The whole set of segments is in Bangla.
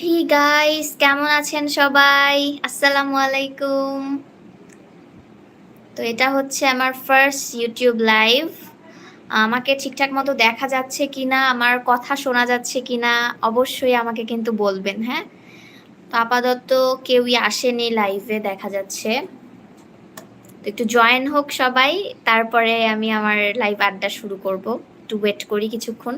হি গাইস কেমন আছেন সবাই? আসসালামু আলাইকুম। তো এটা হচ্ছে আমার ফার্স্ট ইউটিউব লাইভ আমাকে ঠিকঠাক মতো দেখা যাচ্ছে কিনা, আমার কথা শোনা যাচ্ছে কিনা, অবশ্যই আমাকে কিন্তু বলবেন হ্যাঁ? আপাতত কেউই আসেনি লাইভে দেখা যাচ্ছে। তো একটু জয়েন হোক সবাই, তারপরে আমি আমার লাইভ আড্ডা শুরু করব। একটু ওয়েট করি কিছুক্ষণ।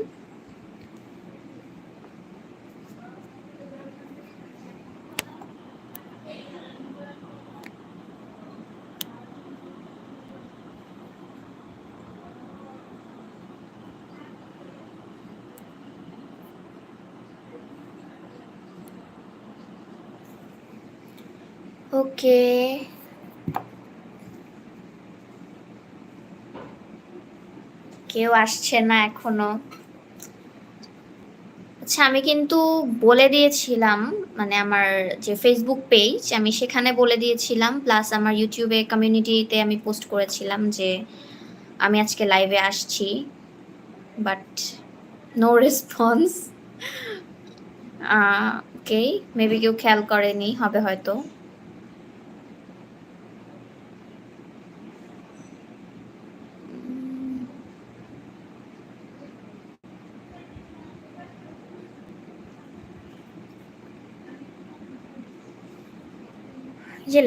ওকে। কেউ আসছে না এখনও। আচ্ছা আমি কিন্তু বলে দিয়েছিলাম মানে আমার যে ফেসবুক পেজ আমি সেখানে বলে দিয়েছিলাম প্লাস আমার ইউটিউবে কমিউনিটিতে আমি পোস্ট করেছিলাম যে আমি আজকে লাইভে আসছি but no response okay maybe কেউ খেয়াল করেনি, হবে হয়তো যে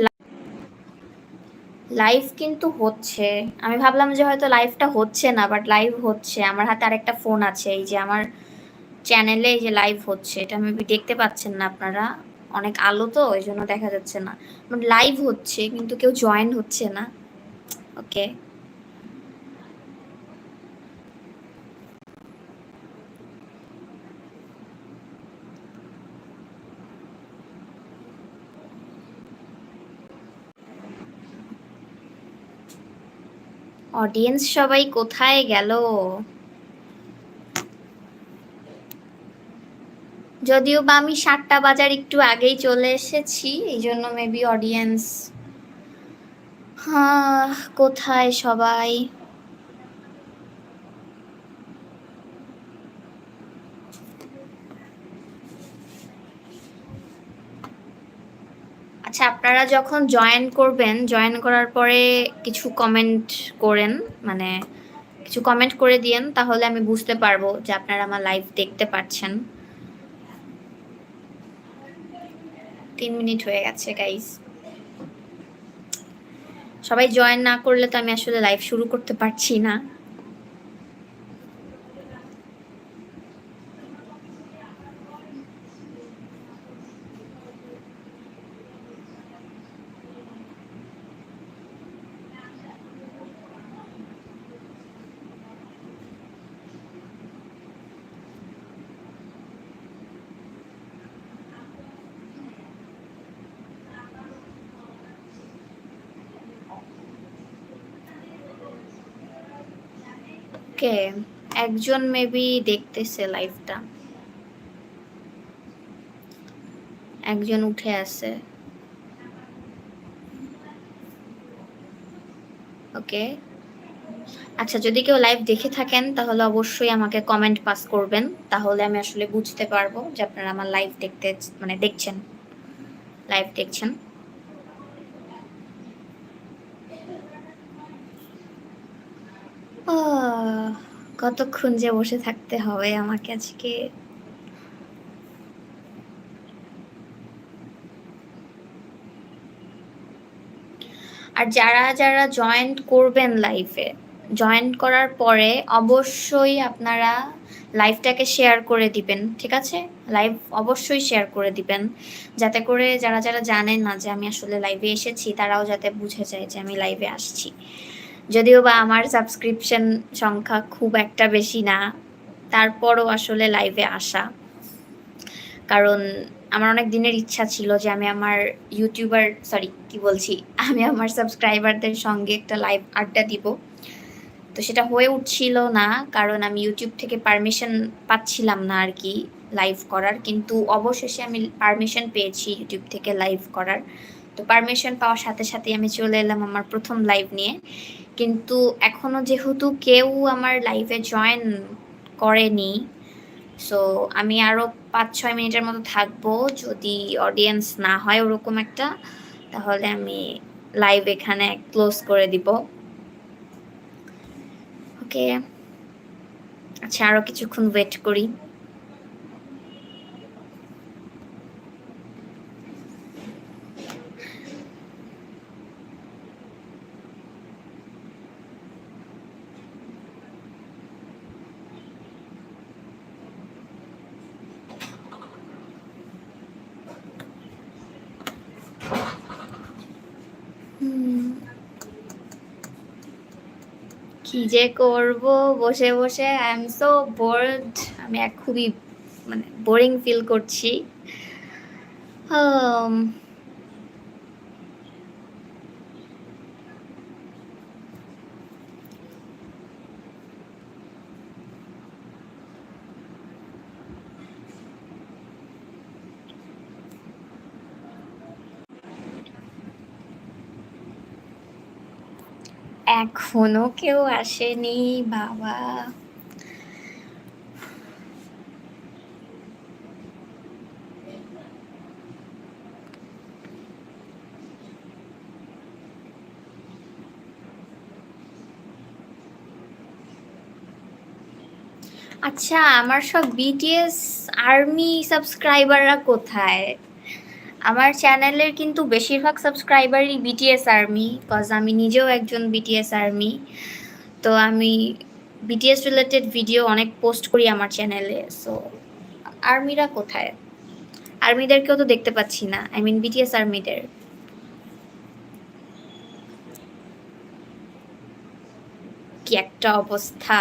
লাইভ কিন্তু হচ্ছে। আমি ভাবলাম যে হয়তো লাইভটা হচ্ছে না বাট লাইভ হচ্ছে। আমার হাতে আরেকটা ফোন আছে, এই যে আমার চ্যানেলে এই যে লাইভ হচ্ছে। এটা আমি দেখতে পাচ্ছেন না আপনারা। অনেক আলো তো, ওই জন্য দেখা যাচ্ছে না। বাট লাইভ হচ্ছে, কিন্তু কেউ জয়েন হচ্ছে না। ওকে অডিয়েন্স সবাই কোথায় গেল? যদিও বা আমি সাতটা বাজার একটু আগেই চলে এসেছি, এই জন্য মেবি অডিয়েন্স হ্যাঁ কোথায় সবাই? আপনারা যখন জয়েন করবেন জয়েন করার পরে কিছু কমেন্ট করেন মানে কিছু কমেন্ট করে দিয়েন, তাহলে আমি বুঝতে পারব যে আপনারা আমার লাইভ দেখতে পাচ্ছেন তিন মিনিট হয়ে গেছে গাইজ সবাই জয়েন না করলে তো আমি আসলে লাইভ শুরু করতে পারছি না। ওকে, একজন মেবি দেখতেছে লাইভটা একজন উঠে আছে। ওকে। আচ্ছা যদি কেউ লাইভ দেখে থাকেন, তাহলে অবশ্যই আমাকে কমেন্ট পাস করবেন। তাহলে আমি আসলে বুঝতে পারব যে আপনারা আমার লাইভ দেখতে মানে দেখছেন। লাইভ দেখছেন। কতক্ষণ যে বসে থাকতে হবে আমাকে আজকে? আর যারা যারা জয়েন্ট করবেন লাইফে জয়েন্ট করার পরে অবশ্যই আপনারা লাইভটাকে শেয়ার করে দিবেন, ঠিক আছে? লাইভ অবশ্যই শেয়ার করে দিবেন, যাতে করে যারা যারা জানেন না যে আমি আসলে লাইভে এসেছি, তারাও যাতে বুঝে যায় যে আমি লাইভে আসছি। যদিও বা আমার সাবস্ক্রিপশন সংখ্যা খুব একটা বেশি না, তারপরও আসলে লাইভে আসা। কারণ আমার অনেক দিনের ইচ্ছা ছিল যে আমি আমার ইউটিউবার সরি কি বলছি? আমি আমার সাবস্ক্রাইবারদের সঙ্গে একটা লাইভ আড্ডা দিব। তো সেটা হয়ে উঠছিল না, কারণ আমি ইউটিউব থেকে পারমিশন পাচ্ছিলাম না আর কি লাইভ করার। কিন্তু অবশেষে আমি পারমিশন পেয়েছি ইউটিউব থেকে লাইভ করার। তো পারমিশন পাওয়ার সাথে সাথে আমি চলে এলাম আমার প্রথম লাইভ নিয়ে। কিন্তু এখনও যেহেতু কেউ আমার লাইভে জয়েন করেনি সো আমি আরও পাঁচ ছয় মিনিটের মতো থাকব। যদি অডিয়েন্স না হয় ওরকম একটা, তাহলে আমি লাইভ এখানে ক্লোজ করে দিব। ওকে আচ্ছা আরও কিছুক্ষণ ওয়েট করি। কি যে করব? বসে বসে আই এম সো বোর্ড আমি এক খুবই মানে বোরিং ফিল করছি। এখনও কেউ আসেনি বাবা। আচ্ছা আমার সব বিটিএস আর্মি সাবস্ক্রাইবাররা কোথায়? আমার চ্যানেলের কিন্তু বেশিরভাগ সাবস্ক্রাইবারই বিটিএস আর্মি কজ আমি নিজেও একজন বিটিএস আর্মি তো আমি বিটিএস রিলেটেড ভিডিও অনেক পোস্ট করি আমার চ্যানেলে সো আর্মিরা কোথায়? আর্মিদেরকেও তো দেখতে পাচ্ছি না আই মিন বিটিএস আর্মিদের কি একটা অবস্থা।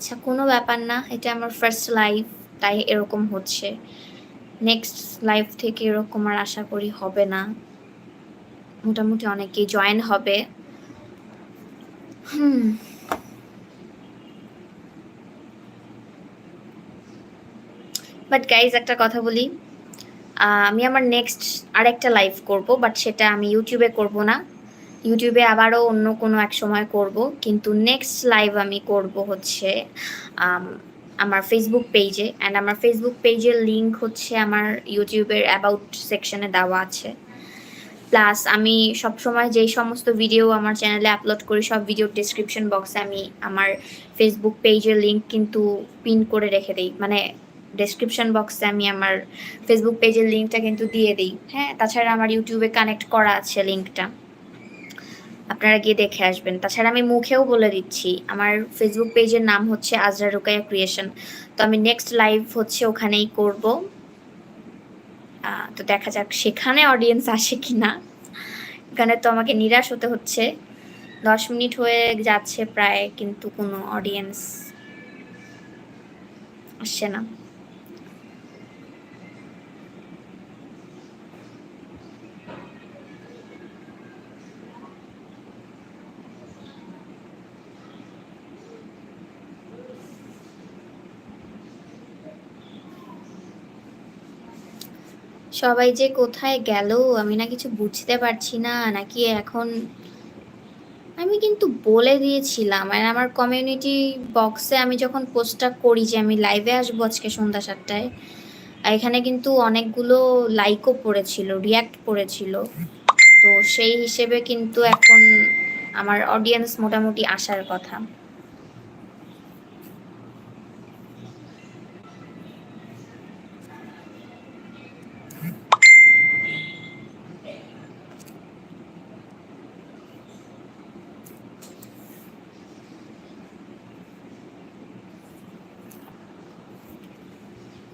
আচ্ছা কোনো ব্যাপার না। এটা আমার ফার্স্ট লাইফ তাই এরকম হচ্ছে। নেক্সট লাইফ থেকে এরকম আর আশা করি হবে না। মোটামুটি অনেকেই জয়েন হবে। হুম। বাট গাইজ একটা কথা বলি। আমি আমার নেক্সট আরেকটা লাইভ করব বাট সেটা আমি ইউটিউবে করব না। ইউটিউবে আবারও অন্য কোনো এক সময় করব, কিন্তু নেক্সট লাইভ আমি করব হচ্ছে আমার ফেসবুক পেজে অ্যান্ড আমার ফেসবুক পেজের লিঙ্ক হচ্ছে আমার ইউটিউবের অ্যাবাউট সেকশনে দেওয়া আছে। প্লাস আমি সবসময় যেই সমস্ত ভিডিও আমার চ্যানেলে আপলোড করি, সব ভিডিও ডিসক্রিপশন বক্সে আমি আমার ফেসবুক পেজের লিঙ্ক কিন্তু পিন করে রেখে দিই। মানে ডেসক্রিপশন বক্সে আমি আমার ফেসবুক পেজের লিঙ্কটা কিন্তু দিয়ে দিই। হ্যাঁ তাছাড়া আমার ইউটিউবে কানেক্ট করা আছে লিঙ্কটা আপনারা গিয়ে দেখে আসবেন। তাছাড়া আমি মুখেও বলে দিচ্ছি, আমার ফেসবুক পেজের নাম হচ্ছে আজরা রুকাইয়া ক্রিয়েশন তো আমি নেক্সট লাইভ হচ্ছে ওখানেই করব। তো দেখা যাক সেখানে অডিয়েন্স আসে কি না এখানে তো আমাকে নিরাশ হতে হচ্ছে। দশ মিনিট হয়ে যাচ্ছে প্রায়, কিন্তু কোনো অডিয়েন্স আসছে না। সবাই যে কোথায় গেল, আমি না কিছু বুঝতে পারছি না, নাকি এখন আমি কিন্তু বলে দিয়েছিলাম। আর আমার কমিউনিটি বক্সে আমি যখন পোস্টটা করি যে আমি লাইভে আসব আজকে সন্ধ্যা সাতটায় এখানে কিন্তু অনেকগুলো লাইকও পড়েছিল রিয়াক্ট পড়েছিল। তো সেই হিসেবে কিন্তু এখন আমার অডিয়েন্স মোটামুটি আসার কথা।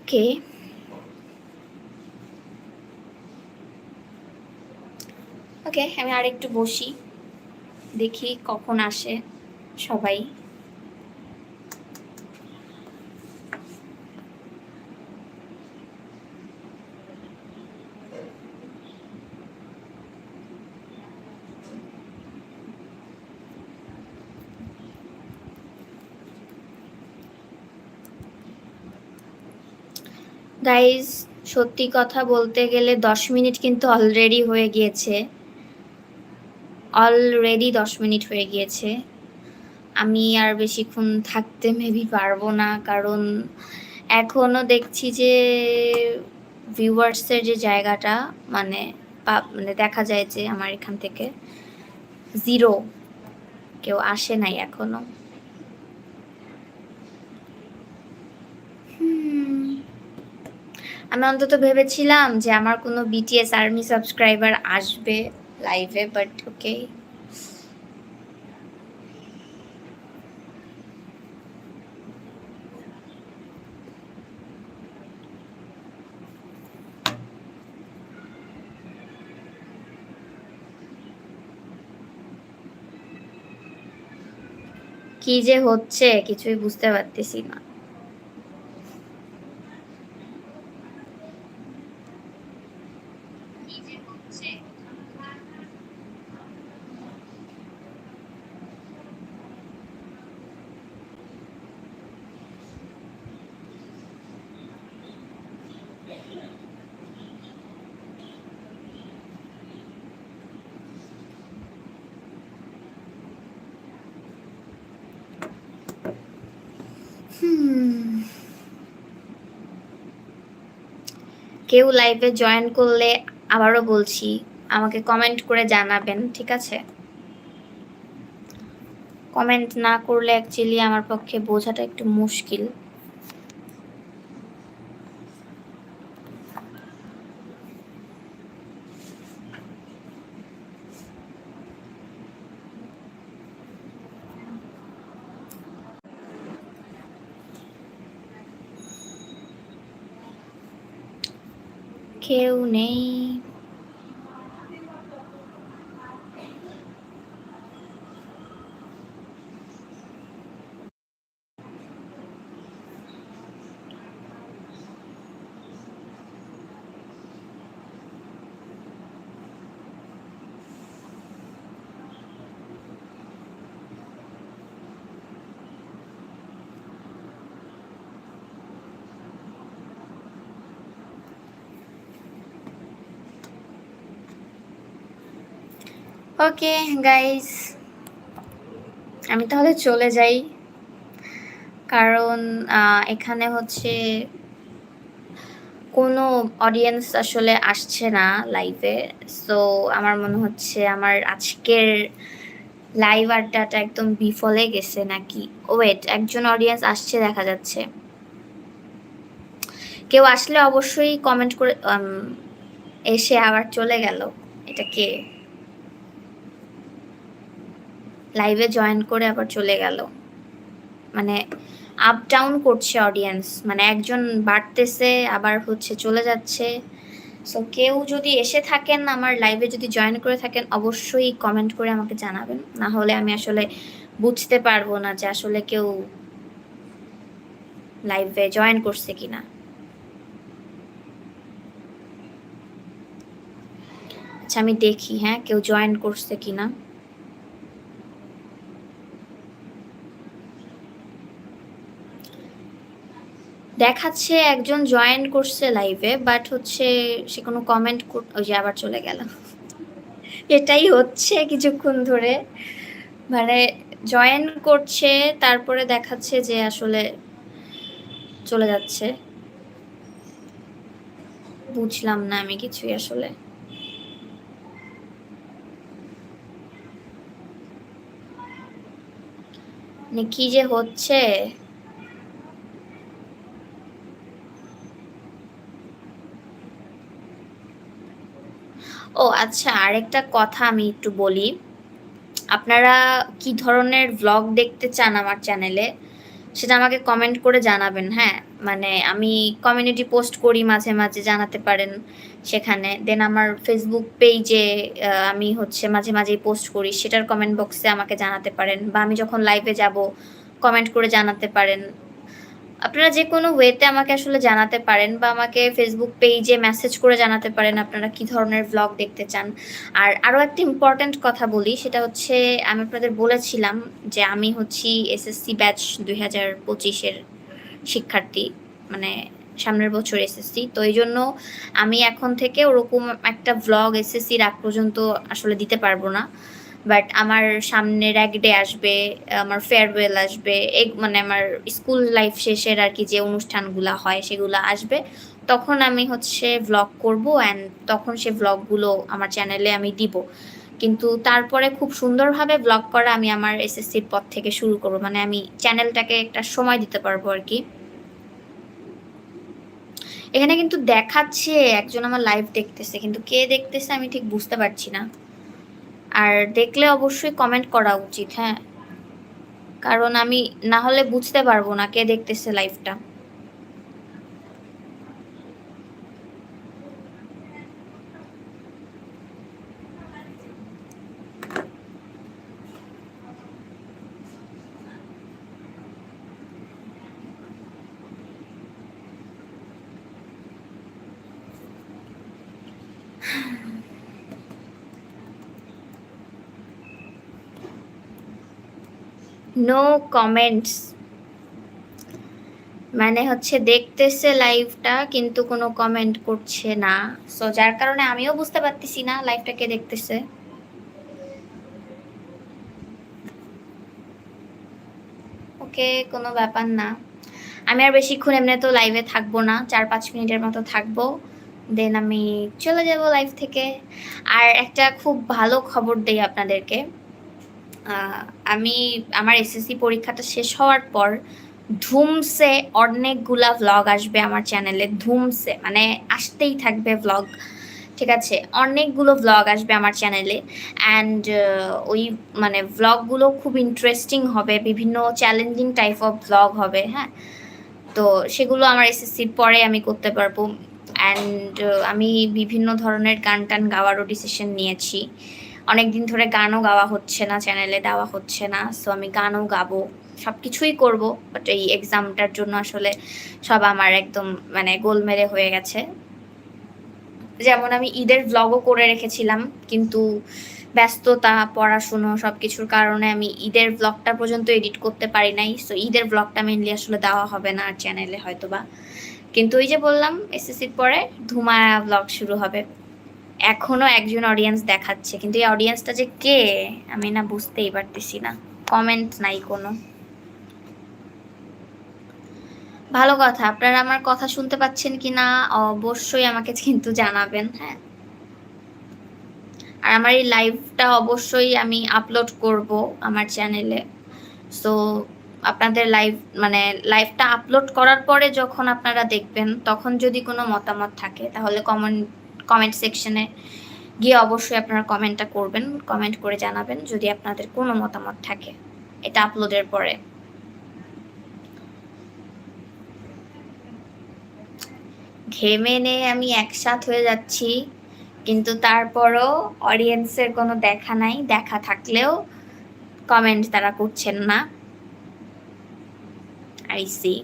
ওকে। ওকে আমি আর একটু বসি। দেখি কখন আসে সবাই। গাইজ সত্যি কথা বলতে গেলে দশ মিনিট কিন্তু অলরেডি হয়ে গিয়েছে। অলরেডি দশ মিনিট হয়ে গিয়েছে। আমি আর বেশিক্ষণ থাকতে মেবি পারব না, কারণ এখনও দেখছি যে ভিউয়ার্সের যে জায়গাটা মানে মানে দেখা যায় যে আমার এখান থেকে জিরো কেউ আসে নাই এখনও। হুম। আমি অন্তত ভেবেছিলাম যে আমার কোনো বিটিএস আর্মি সাবস্ক্রাইবার আসবে লাইভে বাট ওকে কি যে হচ্ছে, কিছুই বুঝতে পারতেছি না। কেউ লাইভে জয়েন করলে আবারও বলছি, আমাকে কমেন্ট করে জানাবেন, ঠিক আছে? কমেন্ট না করলে অ্যাকচুয়ালি আমার পক্ষে বোঝাটা একটু মুশকিল। কেউ নেই ওকে গাইস আমি তাহলে চলে যাই। কারণ এখানে হচ্ছে কোনো অডিয়েন্স আসলে আসছে না লাইভে সো আমার মনে হচ্ছে আমার আজকের লাইভ আড্ডাটা একদম বিফলে গেছে নাকি? ওয়েট একজন অডিয়েন্স আসছে দেখা যাচ্ছে। কেউ আসলে অবশ্যই কমেন্ট করে এসে আবার চলে গেল। এটা কে? লাইভে জয়েন করে আবার চলে গেল। মানে আপ ডাউন করছে অডিয়েন্স মানে একজন বাড়তেছে, আবার হচ্ছে চলে যাচ্ছে। সো কেউ যদি এসে থাকেন, আমার লাইভে যদি জয়েন করে থাকেন, অবশ্যই কমেন্ট করে আমাকে জানাবেন। না হলে আমি আসলে বুঝতে পারব না যে আসলে কেউ লাইভে জয়েন করছে কিনা। আচ্ছা আমি দেখি হ্যাঁ কেউ জয়েন করছে কিনা। দেখাচ্ছে, একজন জয়েন করছে লাইভে বাট হচ্ছে সে কোনো কমেন্ট ওই যে আবার চলে গেল। এটাই হচ্ছে কিছুক্ষণ ধরে। মানে জয়েন করছে, তারপরে দেখাচ্ছে যে আসলে চলে যাচ্ছে। বুঝলাম না আমি কিছুই আসলে। মানে কি যে হচ্ছে? ও আচ্ছা আরেকটা কথা আমি একটু বলি। আপনারা কি ধরনের ভ্লগ দেখতে চান আমার চ্যানেলে সেটা আমাকে কমেন্ট করে জানাবেন হ্যাঁ? মানে আমি কমিউনিটি পোস্ট করি মাঝে মাঝে, জানাতে পারেন সেখানে। দেন আমার ফেসবুক পেজে আমি হচ্ছে মাঝে মাঝেই পোস্ট করি। সেটার কমেন্ট বক্সে আমাকে জানাতে পারেন। বা আমি যখন লাইভে যাব কমেন্ট করে জানাতে পারেন। আপনারা যে কোনো ওয়েতে আমাকে আসলে জানাতে পারেন বা আমাকে ফেসবুক পেজে মেসেজ করে জানাতে পারেন আপনারা কি ধরনের ভ্লগ দেখতে চান। আর আরও একটা ইম্পর্ট্যান্ট কথা বলি, সেটা হচ্ছে আমি আপনাদের বলেছিলাম যে আমি হচ্ছি এসএসসি ব্যাচ দুই হাজার পঁচিশের শিক্ষার্থী মানে সামনের বছর এসএসসি তো এই জন্য আমি এখন থেকে ওরকম একটা ভ্লগ এসএসসির আগ পর্যন্ত আসলে দিতে পারব না। বাট আমার সামনের এক ডে আসবে, আমার ফেয়ারওয়েল আসবে এই মানে আমার স্কুল লাইফ শেষের আর কি যে অনুষ্ঠানগুলো হয় সেগুলো আসবে। তখন আমি হচ্ছে ভ্লগ করব অ্যান্ড তখন সে ভ্লগগুলো আমার চ্যানেলে আমি দিব। কিন্তু তারপরে খুব সুন্দরভাবে ব্লগ করা আমি আমার এসএসসির পর থেকে শুরু করব। মানে আমি চ্যানেলটাকে একটা সময় দিতে পারব আর কি। এখানে কিন্তু দেখাচ্ছে, একজন আমার লাইভ দেখতেছে, কিন্তু কে দেখতেছে আমি ঠিক বুঝতে পারছি না। আর দেখলে অবশ্যই কমেন্ট করা উচিত হ্যাঁ। কারণ আমি না হলে বুঝতে পারব না কে দেখতেছে লাইভটা নো কমেন্টস মানে হচ্ছে দেখতেছে লাইভটা কিন্তু কোনো কমেন্ট করছে না। সো যার কারণে আমিও বুঝতে পারতেছি না লাইভটা কে দেখতেছে। ওকে, কোনো ব্যাপার না। আমি আর বেশিক্ষণ এমনি তো লাইভে থাকব না, চার পাঁচ মিনিটের মতো থাকব। দেন আমি চলে যাব লাইভ থেকে। আর একটা খুব ভালো খবর দেই আপনাদেরকে। আমি আমার এসএসসি পরীক্ষাটা শেষ হওয়ার পর ধুমসে অনেকগুলা ভ্লগ আসবে আমার চ্যানেলে ধুমসে মানে আসতেই থাকবে ভ্লগ ঠিক আছে? অনেকগুলো ভ্লগ আসবে আমার চ্যানেলে অ্যান্ড ওই মানে ভ্লগগুলো খুব ইন্টারেস্টিং হবে, বিভিন্ন চ্যালেঞ্জিং টাইপ অফ ভ্লগ হবে হ্যাঁ? তো সেগুলো আমার এসএসসির পরে আমি করতে পারব। অ্যান্ড আমি বিভিন্ন ধরনের গান টান গাওয়ারও ডিসিশন নিয়েছি। অনেক দিন ধরে গানও গাওয়া হচ্ছে না চ্যানেলে দেওয়া হচ্ছে না সো আমি গানও গাবো সব কিছুই করব বাট এই এক্সামটার জন্য আসলে সব আমার একদম মানে গোলমেলে হয়ে গেছে। যেমন আমি ঈদের ব্লগও করে রেখেছিলাম, কিন্তু ব্যস্ততা, পড়াশুনো সব কিছুর কারণে আমি ঈদের ব্লগটা পর্যন্ত এডিট করতে পারি নাই সো ঈদের ব্লগটা মেনলি আসলে দেওয়া হবে না চ্যানেলে হয়তো বা কিন্তু ওই যে বললাম এসএসসির পরে ধুমায়া ব্লগ শুরু হবে। এখনও একজন অডিয়েন্স দেখাচ্ছে, কিন্তু এই অডিয়েন্সটা যে কে, আমি না বুঝতেই পারতেছি না। কমেন্ট নাই কোনো। ভালো কথা, আপনারা আমার কথা শুনতে পাচ্ছেন কি না, অবশ্যই আমাকে কিন্তু জানাবেন হ্যাঁ। আর আমার এই লাইভটা অবশ্যই আমি আপলোড করব আমার চ্যানেলে সো আপনাদের লাইভ মানে লাইভটা আপলোড করার পরে যখন আপনারা দেখবেন, তখন যদি কোনো মতামত থাকে, তাহলে কমেন্ট কমেন্ট সেকশনে গিয়ে অবশ্যই আপনারা কমেন্টটা করবেন কমেন্ট করে জানাবেন যদি আপনাদের কোনো মতামত থাকে। এটা আপলোডের পরে। ঘেমে নিয়ে আমি একসাথ হয়ে যাচ্ছি, কিন্তু তারপরও অডিয়েন্সের কোনো দেখা নাই, দেখা থাকলেও কমেন্ট তারা করছেন না। আই সি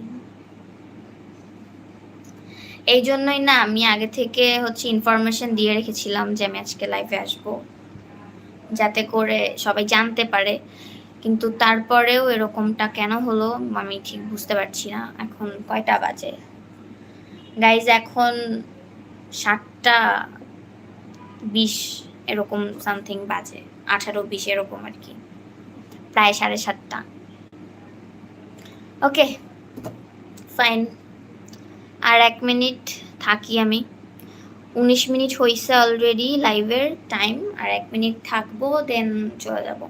এই জন্যই না আমি আগে থেকে হচ্ছে ইনফরমেশন দিয়ে রেখেছিলাম যে আমি আজকে লাইভে আসব। যাতে করে সবাই জানতে পারে। কিন্তু তারপরেও এরকমটা কেন হলো আমি ঠিক বুঝতে পারছি না। এখন কয়টা বাজে? গাইজ এখন সাতটা বিশ এরকম সামথিং বাজে। আঠারো বিশ এরকম আর কি। প্রায় সাড়ে সাতটা। ওকে ফাইন আর এক মিনিট থাকি আমি। উনিশ মিনিট হয়েছে অলরেডি লাইভের টাইম আর এক মিনিট থাকব দেন চলে যাব।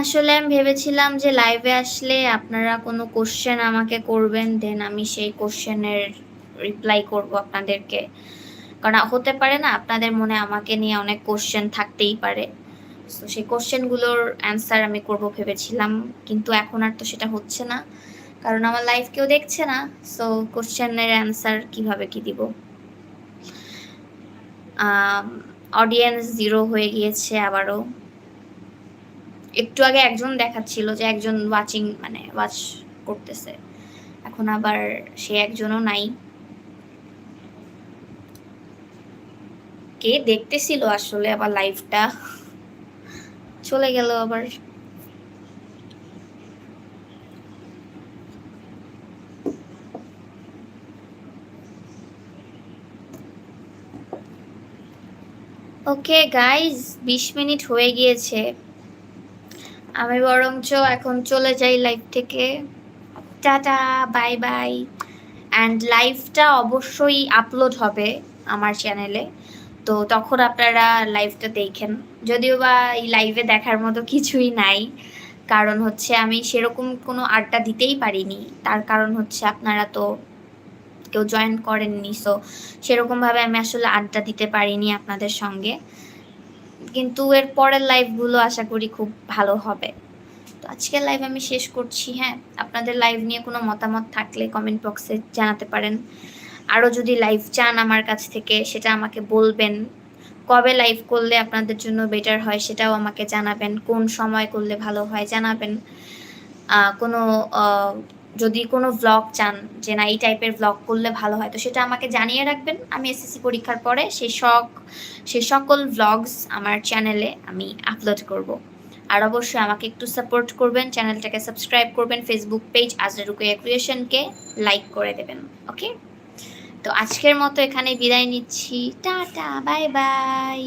আসলে আমি ভেবেছিলাম যে লাইভে আসলে আপনারা কোনো কোশ্চেন আমাকে করবেন দেন আমি সেই কোশ্চেনের রিপ্লাই করব আপনাদেরকে। কারণ হতে পারে না, আপনাদের মনে আমাকে নিয়ে অনেক কোশ্চেন থাকতেই পারে। সো সেই কোশ্চেনগুলোর অ্যান্সার আমি করব ভেবেছিলাম, কিন্তু এখন আর তো সেটা হচ্ছে না, কারণ আমার লাইফ কেউ দেখছে না সো কোশ্চেনের অ্যান্সার কীভাবে কি দিব? অডিয়েন্স জিরো হয়ে গিয়েছে আবারও। একটু আগে একজন দেখাচ্ছিল যে একজন ওয়াচিং মানে ওয়াচ করতেছে, এখন আবার সে একজনও নাই। কে দেখতেছিল আসলে আবার লাইভটা চলে গেল আবার। ওকে গাইজ বিশ মিনিট হয়ে গিয়েছে। আমি বরঞ্চ এখন চলে যাই লাইভ থেকে। টাটা বাই বাই অ্যান্ড লাইভটা অবশ্যই আপলোড হবে আমার চ্যানেলে তো তখন আপনারা লাইভটা দেখেন। যদিও বা এই লাইভে দেখার মতো কিছুই নাই। কারণ হচ্ছে আমি সেরকম কোনো আড্ডা দিতেই পারিনি। তার কারণ হচ্ছে আপনারা তো কেউ জয়েন করেননি। সো সেরকমভাবে আমি আসলে আড্ডা দিতে পারিনি আপনাদের সঙ্গে। কিন্তু এর পরের লাইভগুলো আশা করি খুব ভালো হবে। তো আজকের লাইভ আমি শেষ করছি হ্যাঁ। আপনাদের লাইভ নিয়ে কোনো মতামত থাকলে কমেন্ট বক্সে জানাতে পারেন। আরও যদি লাইভ চান আমার কাছ থেকে, সেটা আমাকে বলবেন। কবে লাইভ করলে আপনাদের জন্য বেটার হয় সেটাও আমাকে জানাবেন। কোন সময় করলে ভালো হয় জানাবেন। কোনো যদি কোনো ভ্লগ চান, যে না এই টাইপের ভ্লগ করলে ভালো হয়, তো সেটা আমাকে জানিয়ে রাখবেন। আমি এসএসসি পরীক্ষার পরে সেই শখ সেই সকল ভ্লগস আমার চ্যানেলে আমি আপলোড করব। আর অবশ্যই আমাকে একটু সাপোর্ট করবেন চ্যানেলটাকে সাবস্ক্রাইব করবেন ফেসবুক পেজ আজরুকুয়া ক্রিয়েশনকে লাইক করে দেবেন ওকে তো আজকের মতো এখানে বিদায় নিচ্ছি। Tata bye bye.